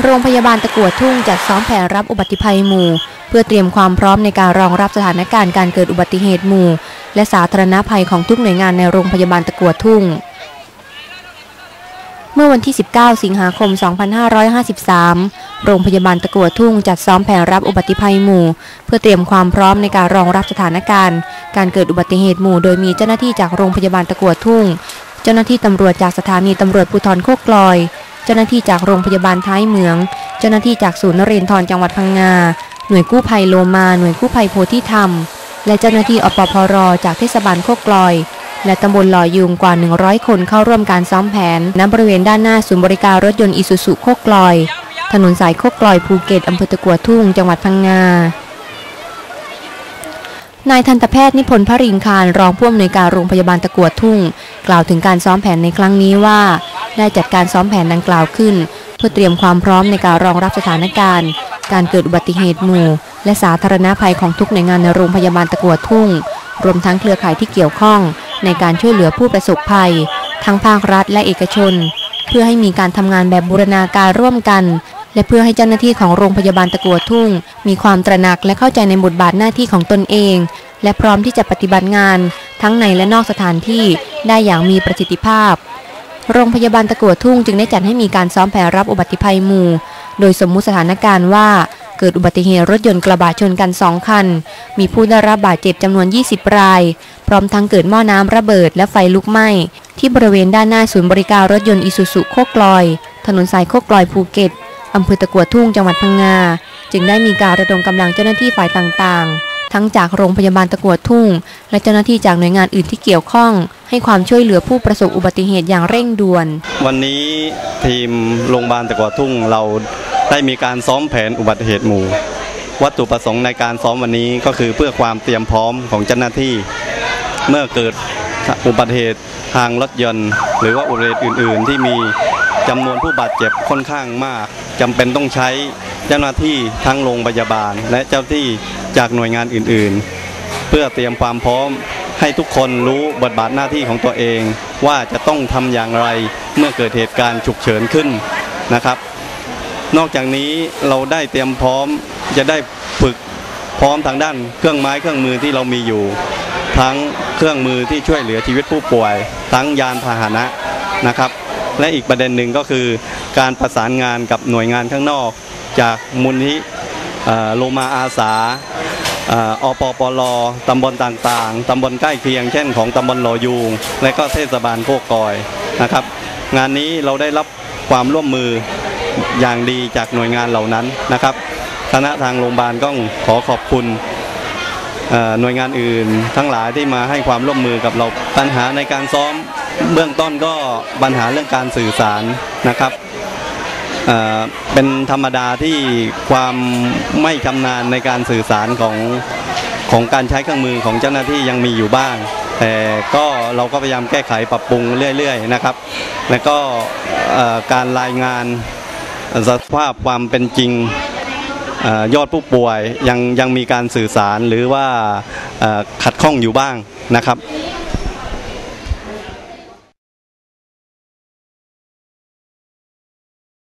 โรงพยาบาลตะกัวทุ่งจัดซ้อมแผนรับอุบัติภัยหมู่ เพื่อเตรียมความพร้อมในการรองรับสถานการณ์การเกิดอุบัติเหตุหมู่ และสาธารณภัยของทุกหน่วยงานในโรงพยาบาลตะกัวทุ่ง เมื่อวันที่ 19 สิงหาคม 2553 โรงพยาบาลตะกัวทุ่งจัดซ้อมแผนรับอุบัติภัยหมู่ เพื่อเตรียมความพร้อมในการรองรับสถานการณ์ การเกิดอุบัติเหตุหมู่ โดยมีเจ้าหน้าที่จากโรงพยาบาลตะกัวทุ่ง เจ้าหน้าที่ตำรวจจากสถานีตำรวจภูธรโคกลอย เจ้าหน้าที่จากโรงพยาบาลท้ายเมือง เจ้าหน้าที่จากศูนย์นเรนทรจังหวัดพังงา หน่วยกู้ภัยโลมา หน่วยกู้ภัยโพธิธรรม และเจ้าหน้าที่อปพรจากเทศบาลโคกลอย และตำบลหล่อยุงกว่า 100 คนเข้าร่วมการซ้อมแผนณบริเวณด้านหน้าศูนย์บริการรถยนต์อิสุสุโคกลอย ถนนสายโคกลอยภูเก็ตอำเภอตะกัวทุ่งจังหวัดพังงานายทันตแพทย์นิพนธ์พริงคารรองผู้อำนวยการโรงพยาบาลตะกัวทุ่ง กล่าวถึงการซ้อมแผนในครั้งนี้ว่า ได้จัดการซ้อมแผนดังกล่าวขึ้น เพื่อเตรียมความพร้อมในการรองรับสถานการณ์ การเกิดอุบัติเหตุหมู่ และสาธารณภัยของทุกหน่วยงานในโรงพยาบาลตะกัวทุ่ง รวมทั้งเครือข่ายที่เกี่ยวข้อง ในการช่วยเหลือผู้ประสบภัย ทั้งภาครัฐและเอกชน เพื่อให้มีการทำงานแบบบูรณาการร่วมกัน และเพื่อให้เจ้าหน้าที่ของโรงพยาบาลตะกัวทุ่ง มีความตระหนักและเข้าใจในบทบาทหน้าที่ของตนเอง และพร้อมที่จะปฏิบัติงาน ทั้งในและนอกสถานที่ได้อย่างมีประสิทธิภาพ โรงพยาบาลตะกัวทุ่งจึงได้จัดให้มีการซ้อมแผนรับอุบัติภัยหมู่ โดยสมมุติสถานการณ์ว่าเกิดอุบัติเหตุรถยนต์กระบะชนกันสองคัน มีผู้ได้รับบาดเจ็บจำนวน 20 ราย พร้อมทั้งเกิดหม้อน้ำระเบิดและไฟลุกไหม้ ที่บริเวณด้านหน้าศูนย์บริการรถยนต์อิสุสุโคกลอย ถนนสายโคกลอยภูเก็ตอำเภอตะกัวทุ่งจังหวัดพังงา จึงได้มีการระดมกำลังเจ้าหน้าที่ฝ่ายต่างๆ ทั้งจากโรงพยาบาลตะกัวทุ่ง และเจ้าหน้าที่จากหน่วยงานอื่นที่เกี่ยวข้อง ให้ความช่วยเหลือผู้ประสบอุบัติเหตุอย่างเร่งด่วน วันนี้ทีมโรงพยาบาลตะกัวทุ่งเราได้มีการซ้อมแผนอุบัติเหตุหมู่ วัตถุประสงค์ในการซ้อมวันนี้ก็คือเพื่อความเตรียมพร้อมของเจ้าหน้าที่ เมื่อเกิดอุบัติเหตุทางรถยนต์ หรือว่าอุบัติเหตุอื่น ๆ ที่มีจำนวนผู้บาดเจ็บค่อนข้างมากจำเป็นต้องใช้เจ้าหน้าที่ทั้งโรงพยาบาล และเจ้าที่ จากหน่วยงานอื่นๆ เพื่อเตรียมความพร้อมให้ทุกคนรู้บทบาทหน้าที่ของตัวเอง ว่าจะต้องทำอย่างไรเมื่อเกิดเหตุการณ์ฉุกเฉินขึ้นนะครับ นอกจากนี้เราได้เตรียมพร้อมจะได้ฝึกพร้อมทางด้านเครื่องไม้เครื่องมือที่เรามีอยู่ ทั้งเครื่องมือที่ช่วยเหลือชีวิตผู้ป่วย ทั้งยานพาหนะนะครับ และอีกประเด็นหนึ่งก็คือ การประสานงานกับหน่วยงานข้างนอก จากมูลที่โลมาอาสา อปปลตำบลต่างๆ ตำบลใกล้เคียง เช่นของตำบลหลอยูงและก็เทศบาลโคกกอยนะครับ งานนี้เราได้รับความร่วมมืออย่างดีจากหน่วยงานเหล่านั้นนะครับ คณะทางโรงพยาบาลก็ขอขอบคุณหน่วยงานอื่น ทั้งหลายที่มาให้ความร่วมมือกับเราปัญหาในการซ้อมเบื้องต้นก็ปัญหาเรื่องการสื่อสารนะครับ เป็นธรรมดาที่ความไม่ชำนาญในการสื่อสารของของการใช้เครื่องมือของเจ้าหน้าที่ยังมีอยู่บ้าง แต่ก็เราก็พยายามแก้ไขปรับปรุงเรื่อยๆนะครับ แล้วก็การรายงานสภาพความเป็นจริงยอดผู้ป่วยยังยังมีการสื่อสารหรือว่าขัดข้องอยู่บ้างนะครับ